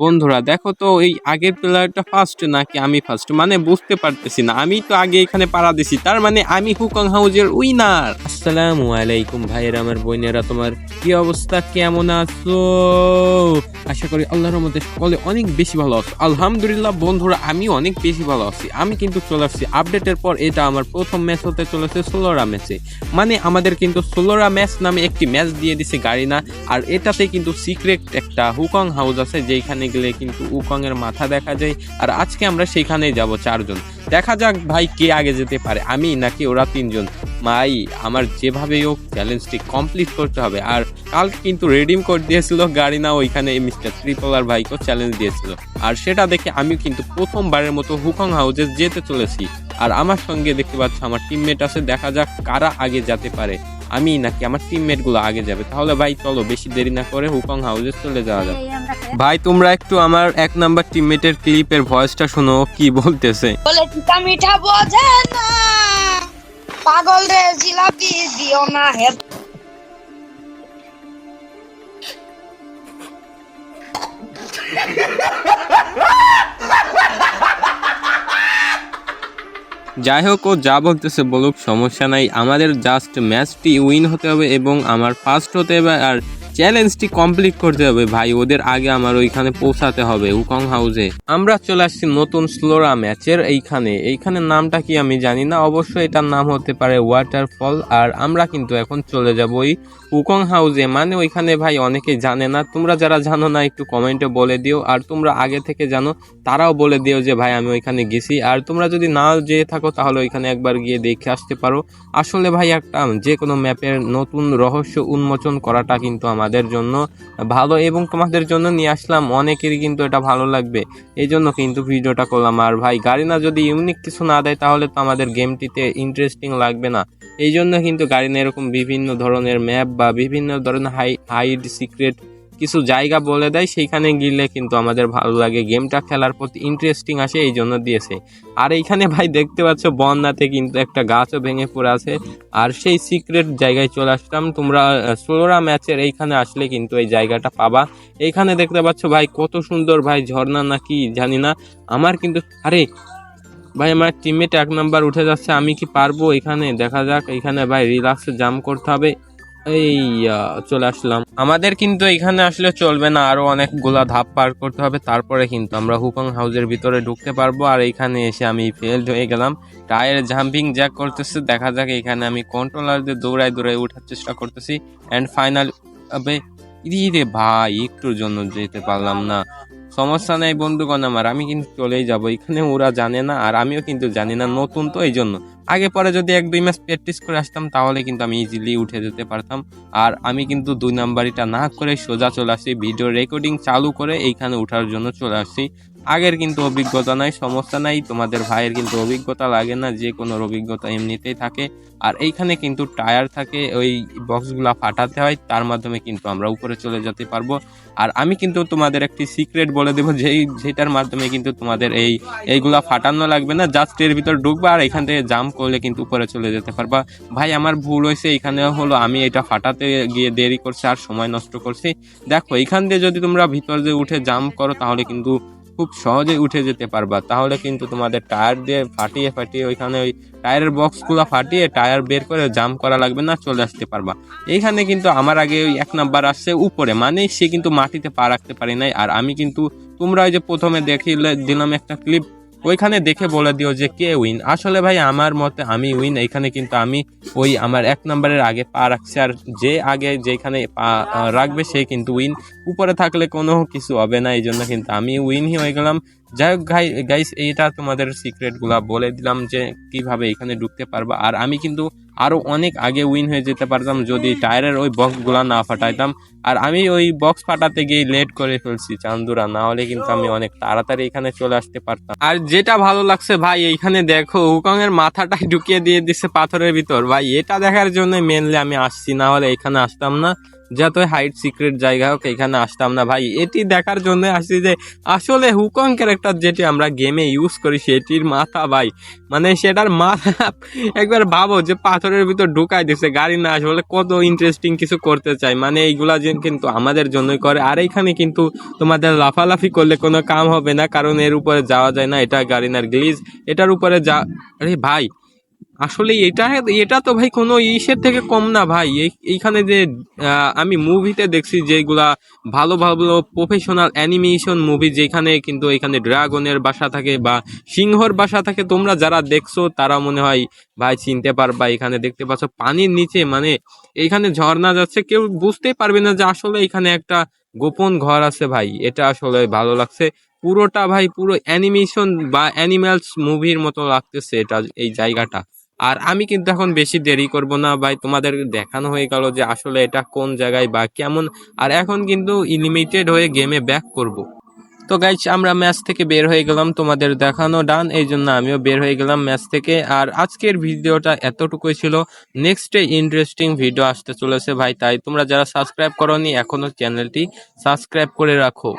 বন্ধুরা, দেখো তো এই আগের প্লেয়ারটা ফার্স্ট নাকি আমি ফার্স্ট মানে বুঝতে পারতেছি না। আমি তো আগে এখানে পাড়া দিছি। তার মানে আমি হুকং হাউজের উইনার আসসালামু আলাইকুম ভাইয়ের, আমার বোনেরা, তোমার কি অবস্থা? কেমন আছো? আশা করি আল্লাহর মধ্যে সকলে অনেক বেশি ভালো আছো। আলহামদুলিল্লাহ বন্ধুরা আমি অনেক বেশি ভালো আছি। আমি কিন্তু চলে আসছি আপডেটের পর। এটা আমার প্রথম ম্যাচ হতে চলেছে ষোলোরা ম্যাচে মানে আমাদের কিন্তু ষোলোরা ম্যাচ নামে একটি ম্যাচ দিয়ে দিছে গাড়ি না আর এটাতে কিন্তু সিক্রেট একটা হুকং হাউস আছে যেখানে গেলে কিন্তু উকং এর মাথা দেখা যায়। আর আজকে আমরা সেখানেই যাব চারজন। দেখা যাক ভাই কে আগে যেতে পারে। আমি নাকি ওরা তিনজন। মাই আমার যেভাবে হোক চ্যালেঞ্জটি কমপ্লিট করতে হবে। আর কালকে কিন্তু রেডিম কোড দিয়েছিল গাড়ি না, ওইখানে মিস্টার ত্রিপলার ভাইকেও চ্যালেঞ্জ দিয়েছিল। আর সেটা দেখে আমি কিন্তু প্রথমবারের মতো হুকং হাউসে যেতে চলেছি। আর আমার সঙ্গে দেখতে পাচ্ছ, আমার টিমমেট আছে। দেখা যাক কারা আগে যেতে পারে। আমি নাকি আমার টিমমেটগুলো আগে যাবে। তাহলে ভাই চলো বেশি দেরি না করে হুকং হাউসে চলে যাওয়া যাবে ভাই তোমরা একটু আমার এক নাম্বার টিমমেটের ক্লিপের ভয়েসটা শোনো কি বলতেছে? বলে টিকা মিঠা বোঝে না। পাগল রে জিলাপি দিও না হে যাই হোক ও যা বলতেছে বলুক, সমস্যা নাই। আমাদের জাস্ট ম্যাচটি উইন হতে হবে এবং আমার ফার্স্ট হতে হবে আর চ্যালেঞ্জটি কমপ্লিট করতে হবে, ভাই। ওদের আগে আমার ওইখানে পৌঁছাতে হবে উকং হাউসে আমরা চলে আসছি নতুন স্লোরা ম্যাচের এইখানে। এইখানে নামটা কি আমি জানি না। অবশ্যই এটার নাম হতে পারে ওয়াটারফল আর আমরা কিন্তু এখন চলে যাব ওই উকং হাউসে মানে ওইখানে, ভাই, অনেকে জানে না। তোমরা যারা জানো না, একটু কমেন্টে বলে দিও। আর তোমরা আগে থেকে জানো, তারাও বলে দিও যে, ভাই, আমি ওইখানে গেছি। আর তোমরা যদি না যেয়ে থাকো, তাহলে ওইখানে একবার গিয়ে দেখে আসতে পারো। আসলে, ভাই, একটা যে কোনো ম্যাপের নতুন রহস্য উন্মোচন করাটা কিন্তু আমাদের জন্য ভালো এবং তোমাদের জন্য নিয়ে আসলাম। অনেকেরই কিন্তু এটা ভালো লাগবে। এই জন্য কিন্তু ভিডিওটা করলাম। আর ভাই গাড়ি না যদি ইউনিক কিছু না দেয়, তাহলে তো আমাদের গেমটিতে ইন্টারেস্টিং লাগবে না। এই জন্য কিন্তু গাড়ি না এরকম বিভিন্ন ধরনের ম্যাপ বা বিভিন্ন ধরনের হাই হাইড সিক্রেট কিছু জায়গা বলে দেয়, সেইখানে গেলে কিন্তু আমাদের ভালো লাগে। গেমটা খেলার প্রতি ইন্টারেস্টিং আসে এই জন্য দিয়েছে। আর এইখানে ভাই দেখতে পাচ্ছ, বন্যাতে কিন্তু একটা গাছও ভেঙে পড়ে আছে। আর সেই সিক্রেট জায়গায় চলে আসলাম। তোমরা ষোলোরা ম্যাচের এইখানে আসলে কিন্তু এই জায়গাটা পাবা। এইখানে দেখতে পাচ্ছ ভাই, কত সুন্দর ভাই ঝর্ণা না কি জানি না। আমার কিন্তু, আরে, ভাই আমার টিমমেট এক নাম্বার উঠে যাচ্ছে, আমি কি পারব? এখানে দেখা যাক, এখানে ভাই রিল্যাক্সে জাম করতে হবে। এই চলে আসলাম। আমাদের কিন্তু এখানে আসলে চলবে না, আরও অনেকগুলা ধাপ পার করতে হবে, তারপরে কিন্তু আমরা হুকং হাউসের ভিতরে ঢুকতে পারব, আর এখানে এসে আমি ফেলড হয়ে গেলাম। টায়ার জাম্পিং জ্যাক করতেছে, দেখা যাক এখানে আমি কন্ট্রোলার দিয়ে দৌড়াই দৌড়াই ওঠার চেষ্টা করতেছি অ্যান্ড ফাইনাল ভাই, একটুর জন্য যেতে পারলাম না। সমস্যা নেই, বন্ধুগণ আমার। আমি কিন্তু চলেই যাব। এখানে ওরা জানে না, আর আমিও কিন্তু জানি না, নতুন তো এই জন্য আগে পরে যদি এক, দুই ম্যাচ প্র্যাকটিস করে আসতাম, তাহলে কিন্তু আমি ইজিলি উঠে যেতে পারতাম। আর আমি কিন্তু দুই নাম্বারিটা না করে সোজা চলে আসি ভিডিও রেকর্ডিং চালু করে এইখানে ওঠার জন্য চলে আসছি আগের কিন্তু অভিজ্ঞতা নাই, সমস্যা নাই। তোমাদের ভাইয়ের কিন্তু অভিজ্ঞতা লাগে না, যে কোনো অভিজ্ঞতা এমনিতেই থাকে। আর এইখানে কিন্তু টায়ার থাকে, ওই বক্সগুলো ফাটাতে হয়, তার মাধ্যমে কিন্তু আমরা উপরে চলে যেতে পারব। আর আমি কিন্তু তোমাদের একটি সিক্রেট বলে দেবো যেই যেটার মাধ্যমে কিন্তু তোমাদের এই এইগুলা ফাটানো লাগবে না, জাস্ট এর ভিতর ঢুকবা আর এখান থেকে জাম্প করলে কিন্তু উপরে চলে যেতে পারবা। ভাই, আমার ভুল হয়েছে এখানে হলো, আমি এটা ফাটাতে গিয়ে দেরি করছি, আর সময় নষ্ট করছি। দেখো, এখান দিয়ে যদি তোমরা ভিতর দিয়ে উঠে জাম্প করো, তাহলে কিন্তু খুব সহজেই উঠে যেতে পারবা। তাহলে কিন্তু তোমাদের টায়ার দিয়ে ফাটিয়ে ফাটিয়ে ওইখানে ওই টায়ারের বক্সগুলো ফাটিয়ে টায়ার বের করে জাম করা লাগবে না, চলে আসতে পারবা। এইখানে কিন্তু আমার আগে ওই এক নাম্বার আসছে উপরে মানে সে কিন্তু মাটিতে পা রাখতে পারি নাই। আর আমি কিন্তু তোমরা ওই যে প্রথমে দেখিলে, দিলাম একটা ক্লিপ ওইখানে দেখে বলে দিও যে কে উইন। আসলে ভাই, আমার মতে আমি উইন এখানে কিন্তু আমি ওই আমার এক নম্বরের আগে পা রাখছি, আর যে আগে যেখানে পা রাখবে সে কিন্তু উইন। উপরে থাকলে কোনো কিছু হবে না এই জন্য কিন্তু আমি উইনই হয়ে গেলাম। যাই হোক গাই গাইস এইটা তোমাদের সিক্রেটগুলা বলে দিলাম যে কীভাবে এখানে ঢুকতে পারবা। আর আমি কিন্তু আরও অনেক আগে উইন হয়ে যেতে পারতাম যদি টায়ারের ওই বক্সগুলা না ফাটাইতাম। আর আমি ওই বক্স ফাটাতে গিয়ে লেট করে ফেলছি চান্দুরা, না হলে কিন্তু আমি অনেক তাড়াতাড়ি এখানে চলে আসতে পারতাম। আর যেটা ভালো লাগছে ভাই, এইখানে দেখো হুকং এর মাথাটাই ঢুকিয়ে দিয়ে দিচ্ছে পাথরের ভিতর। ভাই, এটা দেখার জন্য মেনলি আমি আসছি, না হলে এখানে আসতাম না। যত হাইট সিক্রেট জায়গা হোক এখানে আসতাম না ভাই। এটি দেখার জন্য আসছি যে, আসলে হুকং ক্যারেক্টার যেটি আমরা গেমে ইউজ করি সেটির মাথা ভাই। মানে সেটার মাথা একবার ভাবো যে পাথরের ভিতর ঢুকাই দিছে, গাড়ি না আসলে কত ইন্টারেস্টিং কিছু করতে চাই মানে এইগুলা যে কিন্তু আমাদের জন্যই করে। আর এইখানে কিন্তু তোমাদের লাফালাফি করলে কোনো কাম হবে না, কারণ এর উপরে যাওয়া যায় না। এটা গাড়িনার গ্লিজ এটার উপরে যা আরে ভাই আসলে এটা এটা তো ভাই কোনো ইসের থেকে কম না ভাই। এই- এইখানে যে আমি মুভিতে দেখছি যেগুলা ভালো ভালো প্রফেশনাল অ্যানিমেশন মুভি যেখানে কিন্তু এখানে ড্রাগনের বাসা থাকে বা সিংহর বাসা থাকে, তোমরা যারা দেখছ তারা মনে হয় ভাই চিনতে পারবা। এখানে দেখতে পাচ্ছ পানির নিচে মানে এইখানে ঝর্ণা যাচ্ছে, কেউ বুঝতেই পারবে না যে আসলে এখানে একটা গোপন ঘর আছে ভাই। এটা আসলে ভালো লাগছে। পুরোটা ভাই পুরো অ্যানিমেশন বা অ্যানিমালস মুভির মতো লাগতেছে এটা, এই জায়গাটা। আর আমি কিন্তু এখন বেশি দেরি করব না ভাই তোমাদের দেখানো হয়ে গেল যে আসলে এটা কোন জায়গায় বা কেমন। আর এখন কিন্তু ইলিমিটেড হয়ে গেমে ব্যাক করব। তো গাইজ আমরা ম্যাচ থেকে বের হয়ে গেলাম, তোমাদের দেখানো ডান, এই জন্য আমিও বের হয়ে গেলাম ম্যাচ থেকে। আর আজকের ভিডিওটা এতটুকুই ছিল। নেক্সটে ইন্টারেস্টিং ভিডিও আসতে চলেছে ভাই, তাই তোমরা যারা সাবস্ক্রাইব করনি, এখনও চ্যানেলটি সাবস্ক্রাইব করে রাখো।